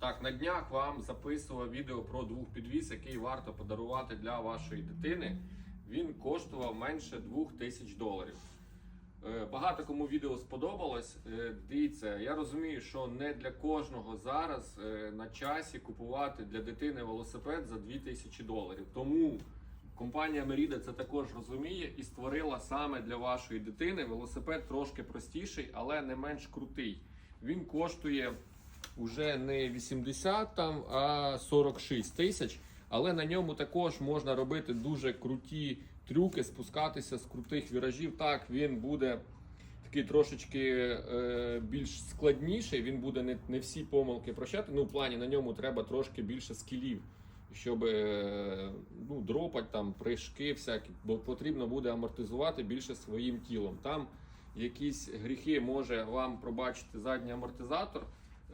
Так, на днях вам записував відео про двохпідвіз, який варто подарувати для вашої дитини. Він коштував менше 2000 доларів. Е, Багато кому відео сподобалось. Е, Дивіться, я розумію, що не для кожного зараз е, на часі купувати для дитини велосипед за 2000 доларів. Тому компанія Merida це також розуміє і створила саме для вашої дитини велосипед трошки простіший, але не менш крутий. Він коштує вже не 80 там, а 46 тисяч. Але на ньому також можна робити дуже круті трюки, спускатися з крутих віражів. Так, він буде такий трошечки е, більш складніший. Він буде не, не всі помилки прощати. Ну, в плані на ньому треба трошки більше скілів, щоб е, ну, дропати там прыжки всякі, бо потрібно буде амортизувати більше своїм тілом. Там якісь гріхи може вам пробачити задній амортизатор.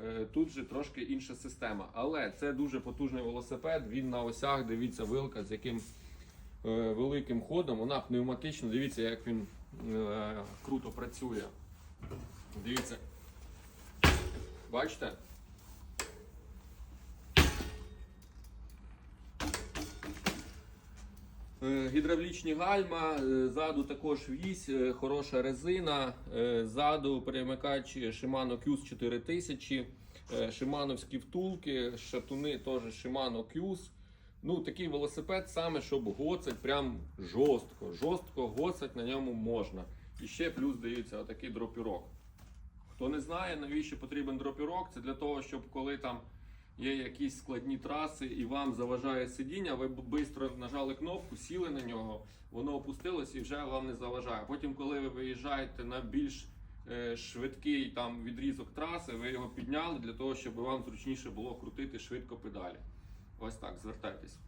Е, Тут же трошки інша система. Але це дуже потужний велосипед. Він на осях, дивіться, вилка з яким е, великим ходом. Вона пневматична. Дивіться, як він е, круто працює. Дивіться. Бачите? Гідравлічні гальма, е, ззаду також вісь, е, хороша резина, е, ззаду перемикач Shimano Qs 4000, е, шимановські втулки, шатуни теж Shimano Qs. Ну, такий велосипед саме, щоб гоцать прям жорстко. Жорстко гоцать на ньому можна. І ще плюс дається отакий дропірок. Хто не знає, навіщо потрібен дропірок, це для того, щоб коли там є якісь складні траси і вам заважає сидіння, ви швидко нажали кнопку, сіли на нього, воно опустилось і вже вам не заважає. Потім, коли ви виїжджаєте на більш е, швидкий там відрізок траси, ви його підняли для того, щоб вам зручніше було крутити швидко педалі. Ось так, звертайтесь.